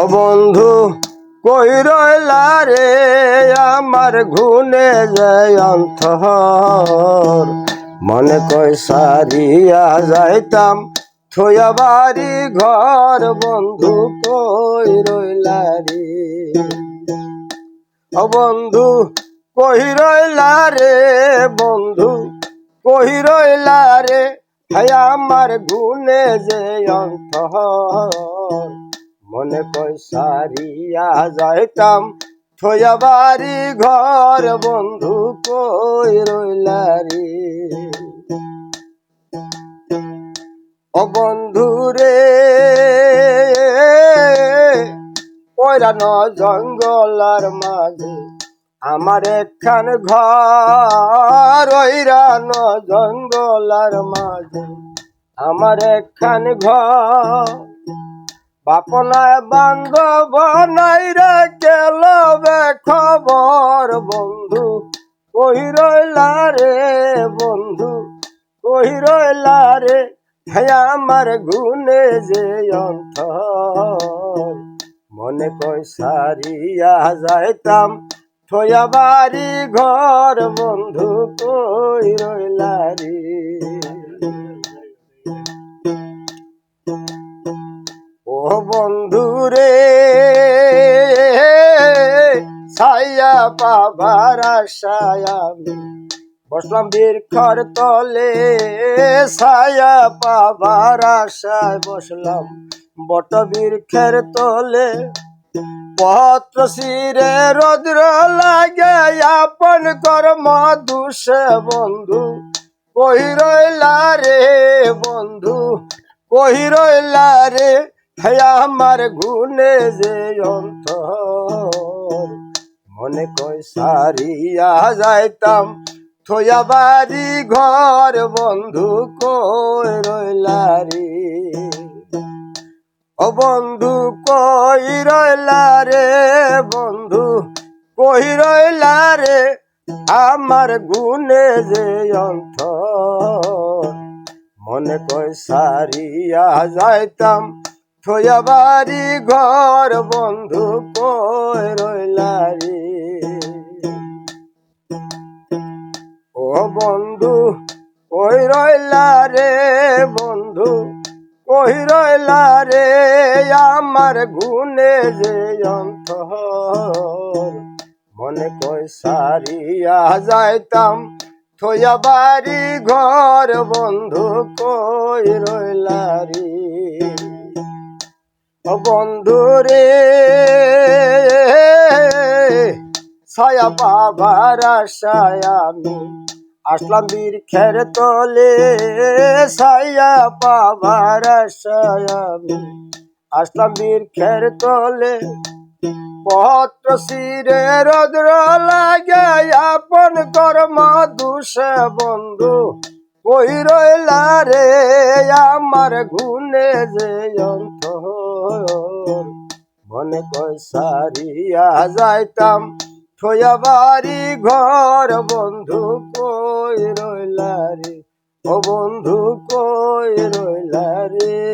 ও বন্ধু, কই রইলা রে? আমার ঘুনে যায় মনে কই সারিয়া যাইতাম, থইয়া বাড়ি ঘর। বন্ধু, কই রইলা রে? ও বন্ধু, কই রইলা রে? বন্ধু, কই রইলা রে? হায় আমার গুনে যে অন্তর। মনে কই সারিয়া যাইতাম। থইয়া বাড়ি ঘর, বন্ধু কই রইলা রে? ও বন্ধু রে ওইরান জঙ্গলার মাঝে, আমার একখান ঘর। ওইরান জঙ্গলার মাঝে, আমার একখান ঘর। বাপনায় বান্ধব নাই রে কেলবে খবর বন্ধু। কই রইলা রে বন্ধু, কই রইলা রে? আমার গুনে যে অন্তর। মনে কই সারিয়া যাইতাম থয়া বাড়ি ঘর বন্ধু, কই রইলা রে? পাবার আশায় আমি বসলাম বীরখর তলে, ছায়া পাবার আশায় বসলাম বট বীরখের তলে। পত্র শিরে রৌদ্র লাগে, আপন কর্ম দুষে বন্ধু। কহি রইলা রে বন্ধু, কহি রইলা রে, হে আমার গুনে যে অন্তর। মনে কই সারিয়া যাইতাম। থইয়া বাড়ি ঘর, বন্ধু কই রইলা রে? ও বন্ধু কই রইলা রে, বন্ধু কই রইলা রে? আমার গুনে যে অন্তর। মনে কই সারিয়া যাইতাম। থইয়া বাড়ি ঘর, বন্ধু কই রইলা রইলা রে আমার গুনে যে অন্তর, মনে কই সারিয়া যাইতাম, থইয়া বাড়ি ঘর বন্ধু কই রইলা রে বন্ধু রে, ছায়া পাবার আশায় আমি আসলাম বীর খের তলে ছায়া পাবার আমি। আসলাম বীর খের তলে, পত্র শিরে রদ্র লাগে, আপন কর্ম দুষে বন্ধু। কই রইলা রে আমার গুনে যে অন্তর? মনে কই সারিয়া যাইতাম থইয়া বাড়ি ঘর বন্ধু কই রইলারে ও বন্ধু কই রইলা রে?